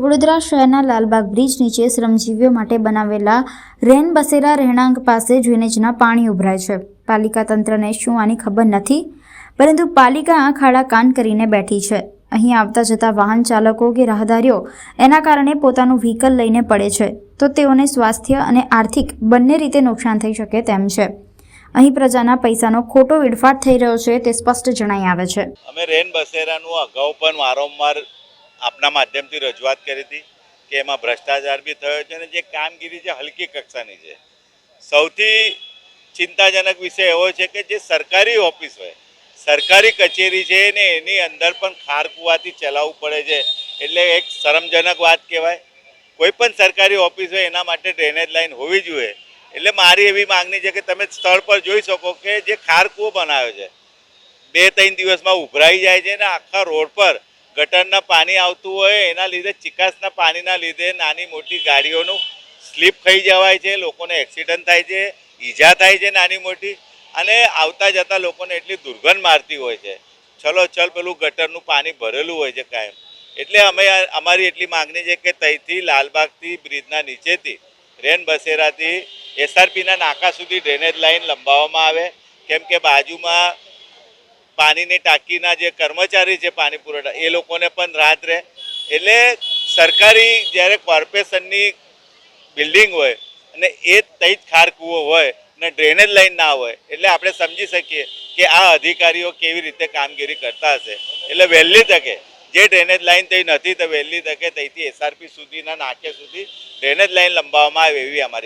વડોદરા શહેરના લાલબાગ બ્રિજ નીચે શ્રમજીવીઓ માટે બનાવેલા રેન બસેરા રહેણાંક પાસે ડ્રેનેજના પાણી ઉભરાય છે. પાલિકા તંત્રને શું આની ખબર નથી? પરંતુ પાલિકા આ ખાડા કાન કરીને બેઠી છે. અહીં આવતા જતા વાહન ચાલકો કે રાહદારીઓ એના કારણે પોતાનું વ્હીકલ લઈને પડે છે. તો તેઓને સ્વાસ્થ્ય અને આર્થિક બંને રીતે નુકસાન થઈ શકે તેમ છે. અહીં પ્રજાના પૈસાનો ખોટો વેડફાટ થઈ રહ્યો છે તે સ્પષ્ટ જણાઈ આવે છે. અમે રેન બસેરાનું અગાઉ પણ વારંવાર આપના માધ્યમથી રજૂઆત કરી હતી કે એમાં ભ્રષ્ટાચાર બી થયો છે અને જે કામગીરી છે હલકી કક્ષાની છે. સૌથી ચિંતાજનક વિષય એવો છે કે જે સરકારી ઓફિસ હોય, સરકારી કચેરી છે ને એની અંદર પણ ખારકુવાથી ચલાવવું પડે છે એટલે એક શરમજનક વાત કહેવાય. કોઈ પણ સરકારી ઓફિસ હોય એના માટે ડ્રેનેજ લાઈન હોવી જોઈએ. એટલે મારી એવી માંગણી છે કે તમે સ્થળ પર જોઈ શકો કે જે ખારકુવો બનાવ્યો છે, બે ત્રણ દિવસમાં ઉભરાઈ જાય છે ને આખા રોડ પર ગટરના પાણી આવતું હોય, એના લીધે ચિકાસના પાણીના લીધે નાની મોટી ગાડીઓનું સ્લીપ થઈ જવાય છે, લોકોને એક્સિડન્ટ થાય છે, ઈજા થાય છે નાની મોટી, અને આવતા જતા લોકોને એટલી દુર્ગંધ મારતી હોય છે. ચલો, ચલ પેલું ગટરનું પાણી ભરેલું હોય છે કાયમ. એટલે અમે અમારી એટલી માગણી છે કે ત્યાંથી લાલબાગથી બ્રિજના નીચેથી, રેન બસેરાથી એસઆરપીના નાકા સુધી ડ્રેનેજ લાઈન લંબાવવામાં આવે. કેમ કે બાજુમાં પાણીની ટાંકીના જે કર્મચારી છે પાણી પુરવઠા, એ લોકોને પણ રાહત રહે. એટલે સરકારી જ્યારે કોર્પોરેશનની બિલ્ડિંગ હોય અને એ તઈ જ ખારકૂવો હોય ને ડ્રેનેજ લાઈન ના હોય, એટલે આપણે સમજી શકીએ કે આ અધિકારીઓ કેવી રીતે કામગીરી કરતા હશે. એટલે વહેલી તકે જે ડ્રેનેજ લાઈન તઈ નથી, તો વહેલી તકે તઈથી એસઆરપી સુધીના નાકે સુધી ડ્રેનેજ લાઈન લંબાવવામાં આવે એવી અમારી